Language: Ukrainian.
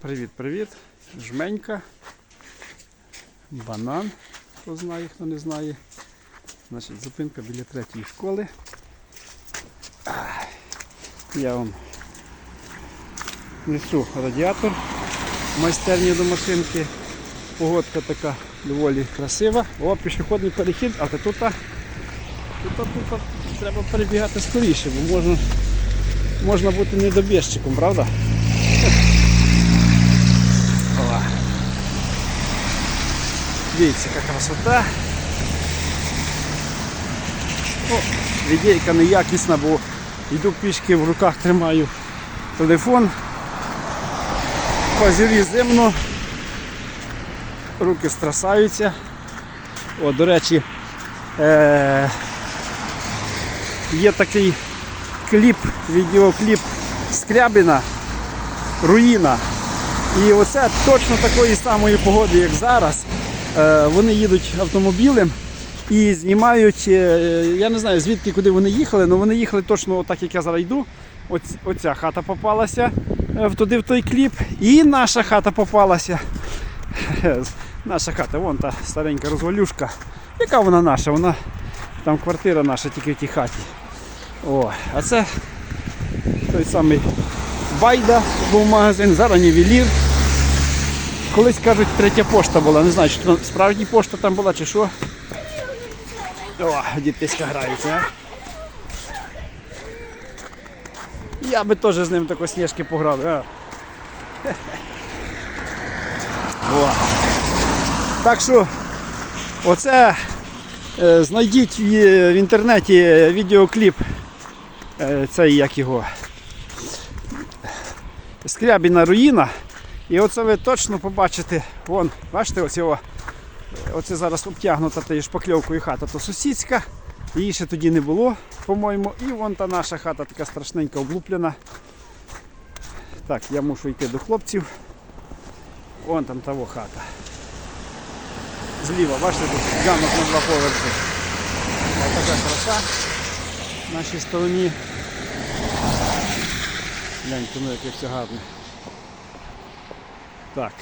Привіт-привіт. Жменька. Банан. Хто знає, хто не знає. Значить, зупинка біля третьої школи. Я вам несу радіатор майстерні до машинки. Погодка така доволі красива. О, пішохідний перехід, а то тут, тут, тут, тут треба перебігати скоріше, бо можна, можна бути недобіжчиком, правда? Дивіться, яка красота. О, відійка неякісна, бо йду пішки в руках тримаю телефон. Позірі зимно. Руки страсаються. О, до речі, е- є такий кліп, відеокліп Скрябіна, Руїна. І оце точно такої самої погоди, як зараз. Е, Вони їдуть автомобілем і знімають, е, я не знаю звідки куди вони їхали, але вони їхали точно так, як я зараз йду. Оця хата попалася е, туди в той кліп. І наша хата попалася. Наша хата, вон та старенька розвалюшка. Яка вона наша? Вона там квартира наша тільки в тій хаті. О, а це той самий Байда був магазин, зараз нівелір. Колись кажуть, третя пошта була. Не знаю, чи то справді пошта там була чи що. О, дітиська грається? Я би теж з ним тако сніжки пограв. А? О. Так що оце е, знайдіть в, в інтернеті відеокліп. Е, цей як його. Скрябіна руїна. І оце ви точно побачите, вон, бачите, ось його, оце зараз обтягнута тією шпакльовкою хата, то сусідська, її ще тоді не було, по-моєму. І вон та наша хата така страшненька облуплена. Так, я мушу йти до хлопців. Вон там того хата. Зліва, бачите, тут ганок на два поверхи. Така краса в нашій стороні. Гляньте, ну яке все гарне. Так.